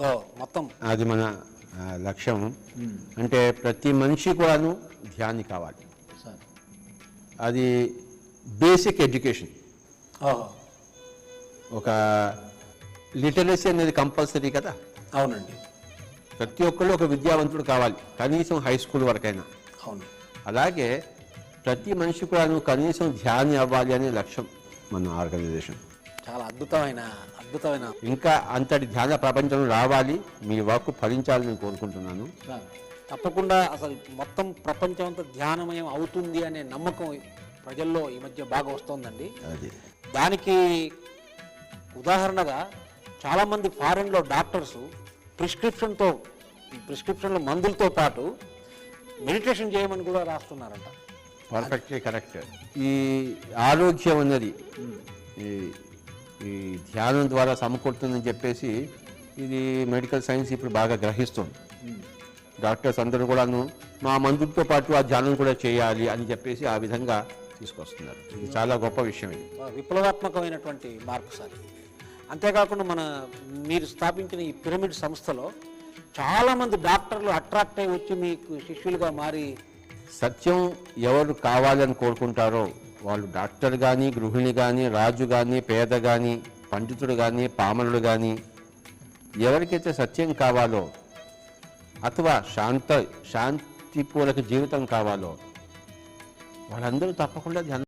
మొత్తం. అది మన లక్ష్యం. అంటే ప్రతి మనిషి కూడాను ధ్యాని కావాలి. అది బేసిక్ ఎడ్యుకేషన్. ఒక లిటరసీ అనేది కంపల్సరీ కదా? అవునండి. ప్రతి ఒక్కళ్ళు ఒక విద్యావంతుడు కావాలి కనీసం హై స్కూల్ వరకైనా. అవును. అలాగే ప్రతి మనిషి కూడాను కనీసం ధ్యాని అవ్వాలి అనే లక్ష్యం మన ఆర్గనైజేషన్. చాలా అద్భుతమైన అద్భుతమైన ఇంకా అంతటి ధ్యాన ప్రపంచం రావాలి మీ వర్క్ ఫలించాలని నేను కోరుకుంటున్నాను. తప్పకుండా అసలు మొత్తం ప్రపంచం అంతా ధ్యానమయం అవుతుంది అనే నమ్మకం ప్రజల్లో ఈ మధ్య బాగా వస్తోందండి. అది. దానికి ఉదాహరణగా చాలామంది ఫారెన్లో డాక్టర్స్ ప్రిస్క్రిప్షన్తో ప్రిస్క్రిప్షన్లో మందులతో పాటు మెడిటేషన్ చేయమని కూడా రాస్తున్నారంట. పర్ఫెక్ట్లీ కరెక్ట్ ఈ ఆరోగ్యం అన్నది ఈ ఈ ధ్యానం ద్వారా సమకూరుతుందని చెప్పేసి ఇది మెడికల్ సైన్స్ ఇప్పుడు బాగా గ్రహిస్తుంది. డాక్టర్స్ అందరూ కూడాను మా మందులతో పాటు ఆ ధ్యానం కూడా చేయాలి అని చెప్పేసి ఆ విధంగా తీసుకొస్తున్నారు. ఇది చాలా గొప్ప విషయం ఇది. విప్లవాత్మకమైనటువంటి మార్పు సార్. అంతేకాకుండా మన మీరు స్థాపించిన ఈ పిరమిడ్ సంస్థలో చాలామంది డాక్టర్లు అట్రాక్ట్ అయ్యి వచ్చి మీకు శిష్యులుగా మారి సత్యం ఎవరు కావాలని కోరుకుంటారో వాళ్ళు డాక్టర్ కానీ గృహిణి కానీ రాజు కానీ పేద కానీ పండితుడు కానీ పామరుడు కానీ ఎవరికైతే సత్యం కావాలో అథవా శాంత శాంతిపూర్వక జీవితం కావాలో వాళ్ళందరూ తప్పకుండా